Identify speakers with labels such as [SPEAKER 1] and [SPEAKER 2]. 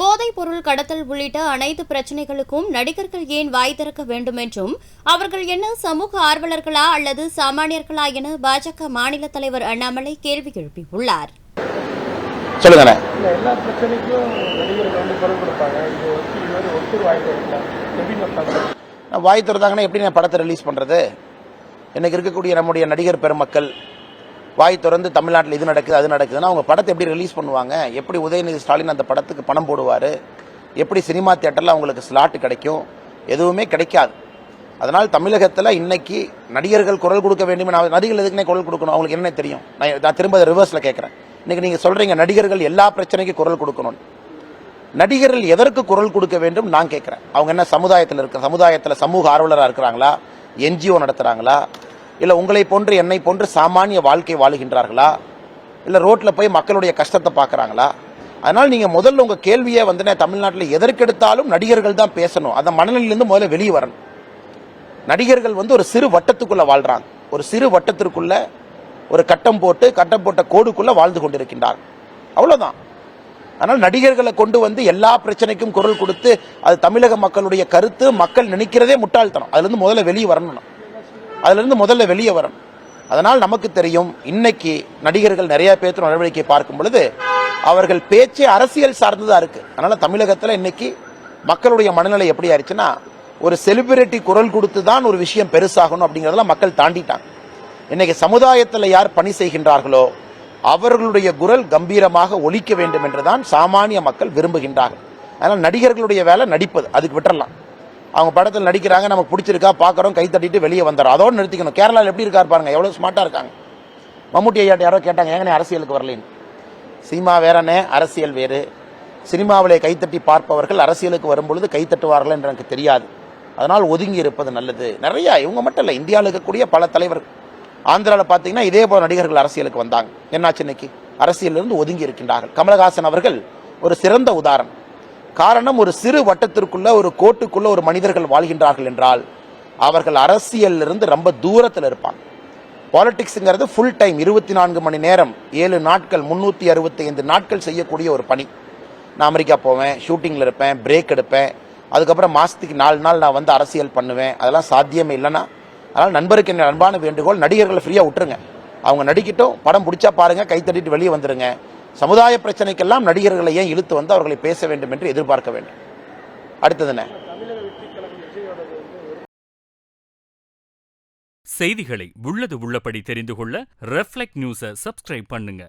[SPEAKER 1] போதைப் பொருள் கடத்தல் உள்ளிட்ட அனைத்து பிரச்சினைகளுக்கும் நடிகர்கள் ஏன் வாய் திறக்க வேண்டும் என்றும் அவர்கள் என்ன சமூக ஆர்வலர்களா அல்லது சாமானியர்களா என பாஜக மாநில தலைவர் அண்ணாமலை கேள்வி எழுப்பியுள்ளார்.
[SPEAKER 2] எல்லா பிரச்சனைக்கும் நடிகர்கள் வந்து குரல் கொடுப்பாங்க. இது ஒருத்தர்
[SPEAKER 3] வாய் திறந்தாங்கன்னா எப்படி நான் படத்தை ரிலீஸ் பண்ணுறது இன்னைக்கு இருக்கக்கூடிய நம்முடைய நடிகர் பெருமக்கள் வாய் திறந்து தமிழ்நாட்டில் இது நடக்குது அது நடக்குதுன்னா அவங்க படத்தை எப்படி ரிலீஸ் பண்ணுவாங்க? எப்படி உதயநிதி ஸ்டாலின் அந்த படத்துக்கு பணம் போடுவார்? எப்படி சினிமா தியேட்டரில் அவங்களுக்கு ஸ்லாட் கிடைக்கும்? எதுவுமே கிடைக்காது. அதனால் தமிழகத்தில் இன்னைக்கு நடிகர்கள் குரல் கொடுக்க வேண்டும் நான் நடிகர்கள் எதுக்குனே குரல் கொடுக்கணும். அவங்களுக்கு என்ன தெரியும்? நான் நான் திரும்ப ரிவர்ஸில் கேட்குறேன். இன்னைக்கு நீங்கள் சொல்கிறீங்க நடிகர்கள் எல்லா பிரச்சனைக்கும் குரல் கொடுக்கணும் நடிகர்கள் எதற்கு குரல் கொடுக்க வேண்டும் நான் கேட்குறேன். அவங்க என்ன சமுதாயத்தில் இருக்க சமுதாயத்தில் சமூக ஆர்வலராக இருக்கிறாங்களா? என்ஜிஓ நடத்துகிறாங்களா இல்லை உங்களை போன்று என்னை போன்று சாமானிய வாழ்க்கை வாழுகின்றார்களா? இல்லை ரோட்டில் போய் மக்களுடைய கஷ்டத்தை பார்க்குறாங்களா? அதனால் நீங்கள் முதல்ல உங்கள் கேள்வியை வந்து தமிழ்நாட்டில் எதற்கெடுத்தாலும் நடிகர்கள் தான் பேசணும். அந்த மனநிலையிலேருந்து முதல்ல வெளியே வரணும். நடிகர்கள் வந்து ஒரு சிறு வட்டத்துக்குள்ளே வாழ்கிறாங்க ஒரு சிறு வட்டத்திற்குள்ள ஒரு கட்டம் போட்டு கட்டம் போட்ட கோடுக்குள்ளே வாழ்ந்து கொண்டிருக்கின்றார் அவ்வளோதான் ஆனால் நடிகர்களை கொண்டு வந்து எல்லா பிரச்சனைக்கும் குரல் கொடுத்து அது தமிழக மக்களுடைய கருத்து மக்கள் நினைக்கிறதே முட்டாள்தனம். அதுலேருந்து முதல்ல வெளியே வரணும். அதிலிருந்து முதல்ல வெளியே வரணும் அதனால் நமக்கு தெரியும் இன்னைக்கு நடிகர்கள் நிறைய பேர்த்து நடவடிக்கை பார்க்கும் பொழுது அவர்கள் பேச்சே அரசியல் சார்ந்ததாக இருக்கு. அதனால தமிழகத்தில் இன்னைக்கு மக்களுடைய மனநிலை எப்படி ஆயிடுச்சுன்னா ஒரு செலிபிரிட்டி குரல் கொடுத்து தான் ஒரு விஷயம் பெருசாகணும் அப்படிங்கிறதெல்லாம் மக்கள் தாண்டிட்டாங்க. இன்னைக்கு சமுதாயத்தில் யார் பணி செய்கின்றார்களோ அவர்களுடைய குரல் கம்பீரமாக ஒழிக்க வேண்டும் என்றுதான் சாமானிய மக்கள் விரும்புகின்றார்கள். அதனால் நடிகர்களுடைய வேலை நடிப்பது அதுக்கு விட்டுறலாம். அவங்க படத்தில் நடிக்கிறாங்க நமக்கு பிடிச்சிருக்கா பார்க்குறோம் கை தட்டிட்டு வெளியே வந்துடும் அதோடு நிறுத்திக்கணும். கேரளாவில் எப்படி இருக்கார் பாருங்க எவ்வளோ ஸ்மார்ட்டாக இருக்காங்க. மம்முட்டி ஐயாட்ட யாரோ கேட்டாங்க ஏங்கனே அரசியலுக்கு வரலேன்னு. சினிமா வேறனே அரசியல் வேறு. சினிமாவிலே கைத்தட்டி பார்ப்பவர்கள் அரசியலுக்கு வரும்பொழுது கைத்தட்டுவார்கள் என்று எனக்கு தெரியாது. அதனால் ஒதுங்கி இருப்பது நல்லது. நிறையா இவங்க மட்டும் இல்லை இந்தியாவில் இருக்கக்கூடிய பல தலைவர்கள். ஆந்திராவில் பார்த்தீங்கன்னா இதே போல நடிகர்கள் அரசியலுக்கு வந்தாங்க. என்னாச்சு இன்னைக்கு? அரசியலிருந்து ஒதுங்கி இருக்கின்றார்கள். கமலஹாசன் அவர்கள் ஒரு சிறந்த உதாரணம். காரணம் ஒரு சிறு வட்டத்திற்குள்ள ஒரு கோட்டுக்குள்ள ஒரு மனிதர்கள் வாழ்கின்றார்கள் என்றால் அவர்கள் அரசியலிருந்து ரொம்ப தூரத்தில் இருப்பாங்க. பாலிடிக்ஸுங்கிறது ஃபுல் டைம் இருபத்தி நான்கு மணி நேரம் ஏழு நாட்கள் முன்னூற்றி அறுபத்தி ஐந்து நாட்கள் செய்யக்கூடிய ஒரு பணி. நான் அமெரிக்கா போவேன் ஷூட்டிங்கில் இருப்பேன் பிரேக் எடுப்பேன் அதுக்கப்புறம் மாதத்துக்கு நாலு நாள் நான் வந்து அரசியல் பண்ணுவேன் அதெல்லாம் சாத்தியமே இல்லைன்னா அதனால் நண்பருக்கு என்ன அன்பான வேண்டுகோள் நடிகர்களை ஃப்ரீயாக விட்டுருங்க. அவங்க நடிக்கட்டும் படம் பிடிச்சா பாருங்கள் கை தட்டிட்டு வெளியே வந்துடுங்க சமுதாய பிரச்சனைக்கெல்லாம் நடிகர்களை ஏன் இழுத்து வந்து அவர்களை பேச வேண்டும் என்று எதிர்பார்க்க வேண்டும். அடுத்ததுண்ணே
[SPEAKER 4] செய்திகளை உள்ளது உள்ளபடி தெரிந்து கொள்ள ரெஃப்ளெக்ட் நியூஸை சப்ஸ்கிரைப் பண்ணுங்க.